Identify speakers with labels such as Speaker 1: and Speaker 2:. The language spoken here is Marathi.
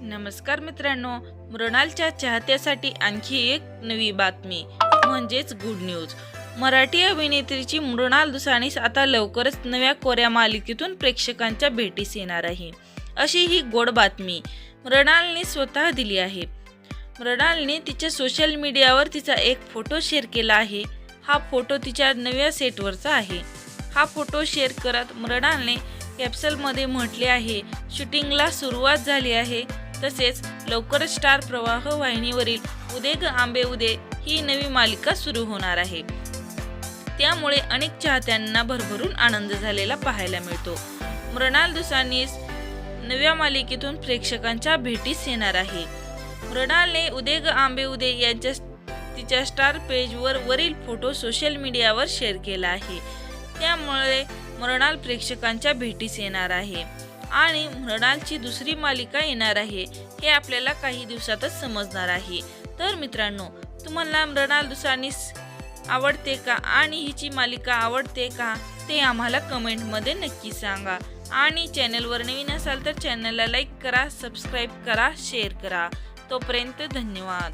Speaker 1: नमस्कार मित्रांनो मृणालच्या चाहत्यासाठी आणखी एक नवी बातमी म्हणजेच गुड न्यूज मराठी अभिनेत्रीची मृणाल दुसाणीस आता लवकरच नव्या कोऱ्या मालिकेतून प्रेक्षकांच्या भेटीस येणार आहे. अशी ही गोड बातमी मृणालने स्वतः दिली आहे. मृणालने तिच्या सोशल मीडियावर तिचा एक फोटो शेअर केला आहे. हा फोटो तिच्या नव्या सेटवरचा आहे. हा फोटो शेअर करत मृणालने कॅप्सलमध्ये म्हटले आहे शूटिंगला सुरुवात झाली आहे. तसेच लवकरच स्टार प्रवाह वाहिनीवरील उदे ग आंबे उदे ही नवी मालिका सुरू होणार आहे. त्यामुळे अनेक चाहत्यांना भरभरून आनंद झालेला पाहायला मिळतो. मृणाल दुसानीस नव्या मालिकेतून प्रेक्षकांच्या भेटीस येणार आहे. मृणालने उदे ग आंबे उदे यांच्या तिच्या स्टार पेजवर वरील फोटो सोशल मीडियावर शेअर केला आहे. त्यामुळे मृणाल प्रेक्षकांच्या भेटीस येणार आहे. आणि मृणालची दुसरी मालिका येणार आहे हे आपल्याला काही दिवसातच समजणार आहे. तर मित्रांनो तुम्हाला मृणाल दुसानी आवडते का आणि हिची मालिका आवडते का ते आम्हाला कमेंटमध्ये नक्की सांगा. आणि चॅनलवर नवीन असाल तर चॅनलला लाईक करा सबस्क्राईब करा शेअर करा. तोपर्यंत धन्यवाद.